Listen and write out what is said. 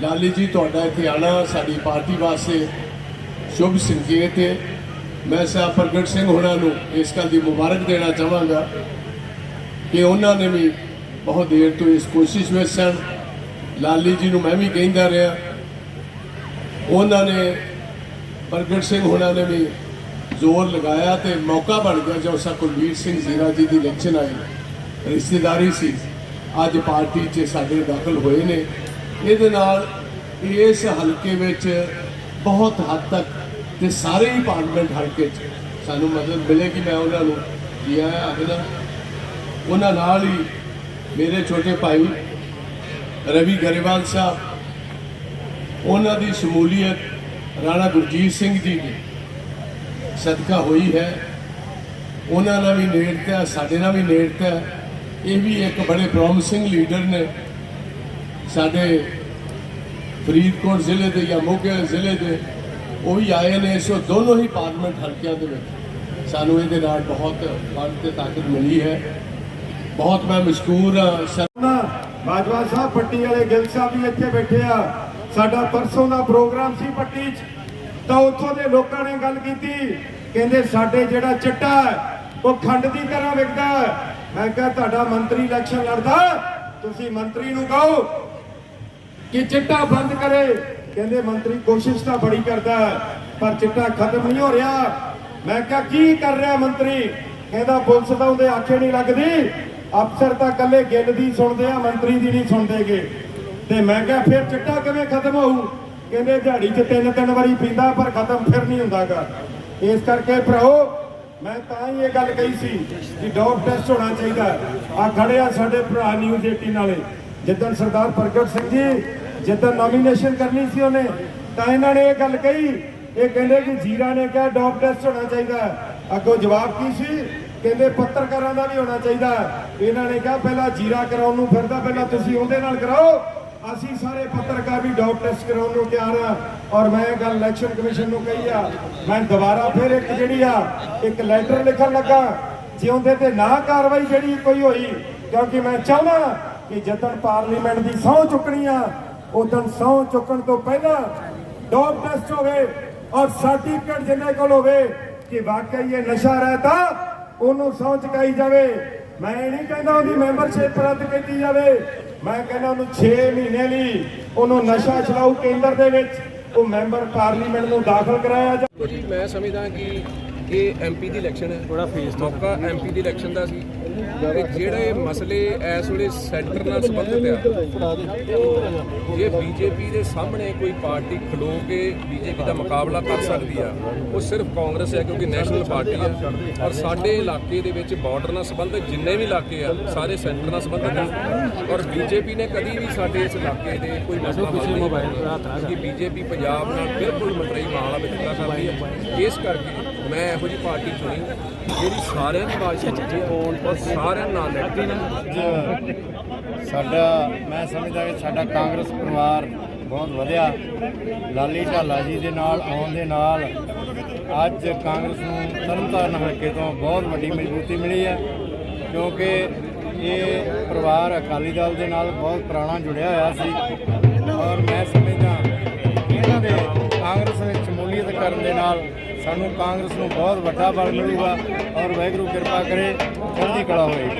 ਲਾਲੀ ਜੀ, ਤੁਹਾਡਾ ਇੱਥੇ ਆਣਾ ਸਾਡੀ ਪਾਰਟੀ ਵਾਸਤੇ ਸ਼ੁਭ ਸੰਕੇਤ ਹੈ। ਮੈਂ ਸਾਹਿਬ ਪ੍ਰਗਟ ਸਿੰਘ ਹੋਣਾ ਨੂੰ ਇਸ ਗੱਲ ਦੀ ਮੁਬਾਰਕ ਦੇਣਾ ਚਾਹਾਂਗਾ ਕਿ ਉਹਨਾਂ ਨੇ ਵੀ ਬਹੁਤ ਦੇਰ ਤੋਂ ਇਸ ਕੋਸ਼ਿਸ਼ ਵਿੱਚ ਸਨ। ਲਾਲੀ ਜੀ ਨੂੰ ਮੈਂ ਵੀ ਕਹਿੰਦਾ ਰਿਹਾ। ਉਹਨਾਂ ਨੇ, ਪ੍ਰਗਟ ਸਿੰਘ ਹੋਣਾ ਨੇ ਵੀ ਜ਼ੋਰ ਲਗਾਇਆ ਤੇ ਮੌਕਾ ਬਣ ਗਿਆ ਜਦੋਂ ਸਾ ਕੁਲਵੀਰ ਸਿੰਘ ਜ਼ੀਰਾ ਜੀ ਦੀ ਇਲੈਕਸ਼ਨ ਆਈ। ਰਿਸ਼ਤੇਦਾਰੀ ਸੀ। ਅੱਜ ਪਾਰਟੀ 'ਚ ਸਾਡੇ ਦਾਖਲ ਹੋਏ ਨੇ। ਇਹਦੇ ਨਾਲ ਇਸ ਹਲਕੇ ਵਿੱਚ ਬਹੁਤ ਹੱਦ ਤੱਕ ਤੇ ਸਾਰੇ ਹੀ ਪਾਰਲੀਮੈਂਟ ਹਲਕੇ 'ਚ ਸਾਨੂੰ ਮਦਦ ਮਿਲੇਗੀ ਮੈਂ ਉਹਨਾਂ ਨੂੰ ਜੀ ਆਇਆਂ ਆਖਦਾ ਉਹਨਾਂ ਨਾਲ ਹੀ ਮੇਰੇ ਛੋਟੇ ਭਾਈ ਰਵੀ ਗਰੇਵਾਲ ਸਾਹਿਬ, ਉਹਨਾਂ ਦੀ ਸ਼ਮੂਲੀਅਤ ਰਾਣਾ ਗੁਰਜੀਤ ਸਿੰਘ ਜੀ ਦੀ ਸਦਕਾ ਹੋਈ ਹੈ। ਉਹਨਾਂ ਨਾਲ ਵੀ ਨੇੜਤਾ, ਸਾਡੇ ਨਾਲ ਵੀ ਨੇੜਤਾ, ਇਹ ਵੀ ਇੱਕ ਬੜੇ ਪ੍ਰੋਮਿਸਿੰਗ ਲੀਡਰ ਨੇ। ਸਾਡੇ ਫਰੀਦਕੋਟ ਜ਼ਿਲ੍ਹੇ ਦੇ ਜਾਂ ਮੋਗੇ ਜ਼ਿਲ੍ਹੇ ਦੇ ਉਹ ਵੀ ਆਏ ਨੇ ਸੋ ਦੋਨੋਂ ਹੀ ਪਾਰਲੀਮੈਂਟ ਹਲਕਿਆਂ ਦੇ ਵਿੱਚ। ਸਾਨੂੰ ਇਹਦੇ ਨਾਲ ਬਹੁਤ ਬਲ ਤੇ ਤਾਕਤ ਮਿਲੀ ਹੈ। ਬਹੁਤ ਮੈਂ ਮਸ਼ਕੂਰ ਹਾਂ ਬਾਜਵਾ ਸਾਹਿਬ, ਪੱਟੀ ਵਾਲੇ ਗਿੱਲ ਸਾਹਿਬ ਵੀ ਇੱਥੇ ਬੈਠੇ ਆ। ਸਾਡਾ ਪਰਸੋਂ ਦਾ ਪ੍ਰੋਗਰਾਮ ਸੀ ਪੱਟੀ 'ਚ। ਤਾਂ ਉੱਥੋਂ ਦੇ ਲੋਕਾਂ ਨੇ ਗੱਲ ਕੀਤੀ। ਕਹਿੰਦੇ, ਸਾਡੇ ਜਿਹੜਾ ਚਿੱਟਾ ਉਹ ਖੰਡ ਦੀ ਤਰ੍ਹਾਂ ਵਿਕਦਾ ਮੈਂ ਕਿਹਾ, ਤੁਹਾਡਾ ਮੰਤਰੀ ਇਲੈਕਸ਼ਨ ਲੜਦਾ ਤੁਸੀਂ ਮੰਤਰੀ ਨੂੰ ਕਹੋ ਕਿ ਚਿੱਟਾ ਬੰਦ ਕਰੇ। ਕਹਿੰਦੇ ਮੰਤਰੀ ਕੋਸ਼ਿਸ਼ ਤਾਂ ਬੜੀ ਕਰਦਾ ਪਰ ਚਿੱਟਾ ਖਤਮ ਨਹੀਂ ਹੋ ਰਿਹਾ। ਮੈਂ ਕਿਹਾ, ਕੀ ਕਰ ਰਿਹਾ ਮੰਤਰੀ? ਕਹਿੰਦਾ, ਪੁਲਿਸ ਤਾਂ ਉਹਦੇ ਆਖੇ ਨਹੀਂ ਲੱਗਦੀ। ਅਫਸਰ ਤਾਂ ਕੱਲੇ ਗਿੱਲ ਦੀ ਸੁਣਦੇ ਆ, ਮੰਤਰੀ ਦੀ ਨਹੀਂ ਸੁਣਦੇਗੇ। ਤੇ ਮੈਂ ਕਿਹਾ, ਫਿਰ ਚਿੱਟਾ ਕਿਵੇਂ ਖਤਮ ਹੋਊ? ਕਹਿੰਦੇ, ਦਿਹਾੜੀ 'ਚ ਤਿੰਨ ਤਿੰਨ ਵਾਰੀ ਪੀਂਦਾ, ਪਰ ਖਤਮ ਫਿਰ ਨਹੀਂ ਹੁੰਦਾਗਾ। ਇਸ ਕਰਕੇ ਭਰਾਓ ਮੈਂ ਤਾਂ ਹੀ ਇਹ ਗੱਲ ਕਹੀ ਸੀ ਕਿ ਡੋਪ ਟੈਸਟ ਹੋਣਾ ਚਾਹੀਦਾ। ਆ ਖੜੇ ਆ ਸਾਡੇ ਭਰਾ ਨਿਊਜ਼ 18 ਵਾਲੇ। ਜਿੱਦਣ ਸਰਦਾਰ ਪ੍ਰਗਟ ਸਿੰਘ ਜੀ ਜਿੱਦਣ ਨੋਮੀਨੇਸ਼ਨ ਕਰਨੀ ਸੀ ਉਹਨੇ, ਤਾਂ ਇਹਨਾਂ ਨੇ ਇਹ ਗੱਲ ਕਹੀ। ਇਹ ਕਹਿੰਦੇ ਕਿ ਜੀਰਾ ਨੇ ਕਿਹਾ ਡੋਪ ਟੈਸਟ ਹੋਣਾ ਚਾਹੀਦਾ ਅੱਗੋਂ ਜਵਾਬ ਕੀ ਸੀ? ਕਹਿੰਦੇ, ਪੱਤਰਕਾਰਾਂ ਦਾ ਵੀ ਹੋਣਾ ਚਾਹੀਦਾ ਇਹਨਾਂ ਨੇ ਕਿਹਾ, ਪਹਿਲਾਂ ਜੀਰਾ ਕਰਾਉਣ ਨੂੰ ਫਿਰਦਾ, ਪਹਿਲਾਂ ਤੁਸੀਂ ਉਹਦੇ ਨਾਲ ਕਰਾਓ। ਅਸੀਂ ਸਾਰੇ ਪੱਤਰਕਾਰ ਵੀ ਡੋਪ ਟੈਸਟ ਕਰਾਉਣ ਨੂੰ ਤਿਆਰ ਆ ਔਰ ਮੈਂ ਗੱਲ ਇਲੈਕਸ਼ਨ ਕਮਿਸ਼ਨ ਨੂੰ ਕਹੀ ਆ। ਮੈਂ ਦੁਬਾਰਾ ਫਿਰ ਇੱਕ ਜਿਹੜੀ ਆ, ਇੱਕ ਲੈਟਰ ਲਿਖਣ ਲੱਗਾ। ਜੇ ਉਹਦੇ ਤੇ ਨਾ ਕਾਰਵਾਈ ਜਿਹੜੀ ਕੋਈ ਹੋਈ, ਕਿਉਂਕਿ ਮੈਂ ਚਾਹੁੰਦਾ ਕਿ ਜਦੋਂ ਪਾਰਲੀਮੈਂਟ ਦੀ ਸਹੁੰ ਚੁੱਕਣੀ ਆ ਉਦੋਂ ਸਹੁੰ ਚੁੱਕਣ ਤੋਂ ਪਹਿਲਾਂ ਡੋਪ ਟੈਸਟ ਹੋਵੇ ਔਰ ਸਰਟੀਫਿਕੇਟ ਜਿੰਨੇ ਕੋਲ ਹੋਵੇ ਕਿ ਵਾਕਈ ਇਹ ਨਸ਼ਾ ਰਹਿਤਾ, ਉਹਨੂੰ ਸਹੁੰ ਚੁਕਾਈ ਜਾਵੇ। ਮੈਂ ਇਹ ਨਹੀਂ ਕਹਿੰਦਾ ਉਹਦੀ ਮੈਂਬਰਸ਼ਿਪ ਰੱਦ ਕੀਤੀ ਜਾਵੇ। ਮੈਂ ਕਹਿੰਦਾ ਉਹਨੂੰ 6 ਮਹੀਨੇ ਲਈ ਉਹਨੂੰ ਨਸ਼ਾ ਛਡਾਊ ਕੇਂਦਰ ਦੇ ਵਿੱਚ ਉਹ ਮੈਂਬਰ ਪਾਰਲੀਮੈਂਟ ਨੂੰ ਦਾਖਲ ਕਰਾਇਆ ਜਾ ਮੈਂ ਸਮਝਦਾ ਕਿ ਇਹ ਐਮਪੀ ਦੀ ਇਲੈਕਸ਼ਨ ਹੈ। ਥੋੜਾ ਫੇਸ ਮੌਕਾ ਐਮਪੀ ਦੀ ਇਲੈਕਸ਼ਨ ਦਾ ਸੀ। ਤੇ ਜਿਹੜੇ ਮਸਲੇ ਇਸ ਵੇਲੇ ਸੈਂਟਰ ਨਾਲ ਸੰਬੰਧਿਤ ਆ ਜੇ ਬੀਜੇਪੀ ਦੇ ਸਾਹਮਣੇ ਕੋਈ ਪਾਰਟੀ ਖਲੋ ਕੇ ਬੀਜੇਪੀ ਦਾ ਮੁਕਾਬਲਾ ਕਰ ਸਕਦੀ ਆ ਉਹ ਸਿਰਫ ਕਾਂਗਰਸ ਹੈ ਕਿਉਂਕਿ ਨੈਸ਼ਨਲ ਪਾਰਟੀ ਹੈ ਔਰ ਸਾਡੇ ਇਲਾਕੇ ਦੇ ਵਿੱਚ ਬਾਰਡਰ ਨਾਲ ਸੰਬੰਧਿਤ ਜਿੰਨੇ ਵੀ ਇਲਾਕੇ ਆ ਸਾਰੇ ਸੈਂਟਰ ਨਾਲ ਸੰਬੰਧਿਤ ਆ। ਔਰ ਬੀਜੇਪੀ ਨੇ ਕਦੀ ਵੀ ਸਾਡੇ ਇਸ ਇਲਾਕੇ ਦੇ ਕੋਈ ਮਸਲਾ ਹੱਲ ਨਹੀਂ ਕੀਤਾ। ਕਿ ਬੀਜੇਪੀ ਪੰਜਾਬ ਨਾਲ ਬਿਲਕੁਲ ਮਤਰਈ ਮਾਮਲਾ ਵਿੱਚ। ਕਰਦੀ ਹੈ। ਇਸ ਕਰਕੇ ਮੈਂ ਇਹੋ ਜਿਹੀ ਪਾਰਟੀ ਚੁਣੀ, ਜਿਹੜੀ ਸਾਰਿਆਂ ਦੀ ਆਵਾਜ਼ ਸੁਣਦੀ ਔਰ ਸਾਰਿਆਂ ਨਾਲ ਲੜਦੀ ਹੈ। ਸਾਡਾ, ਮੈਂ ਸਮਝਦਾ ਕਿ ਸਾਡਾ ਕਾਂਗਰਸ ਪਰਿਵਾਰ ਬਹੁਤ ਵਧੀਆ। ਲਾਲੀ ਢਾਲਾ ਜੀ ਦੇ ਨਾਲ, ਆਉਣ ਦੇ ਨਾਲ ਅੱਜ ਕਾਂਗਰਸ ਨੂੰ ਤਰਨਤਾਰਨ ਹਲਕੇ ਤੋਂ ਬਹੁਤ ਵੱਡੀ ਮਜ਼ਬੂਤੀ ਮਿਲੀ ਹੈ, ਕਿਉਂਕਿ ਇਹ ਪਰਿਵਾਰ ਅਕਾਲੀ ਦਲ ਦੇ ਨਾਲ ਬਹੁਤ ਪੁਰਾਣਾ ਜੁੜਿਆ ਹੋਇਆ ਸੀ। ਔਰ ਮੈਂ ਸਮਝਦਾ, ਇਹਨਾਂ ਦੇ ਕਾਂਗਰਸ ਵਿੱਚ ਸ਼ਮੂਲੀਅਤ ਕਰਨ ਦੇ ਨਾਲ ਸਾਨੂੰ ਕਾਂਗਰਸ ਨੂੰ ਬਹੁਤ ਵੱਡਾ ਬਲ ਮਿਲੂਗਾ ਔਰ ਵਾਹਿਗੁਰੂ ਕਿਰਪਾ ਕਰੇ ਜਲਦੀ ਕਲਾ ਹੋਏਗੀ।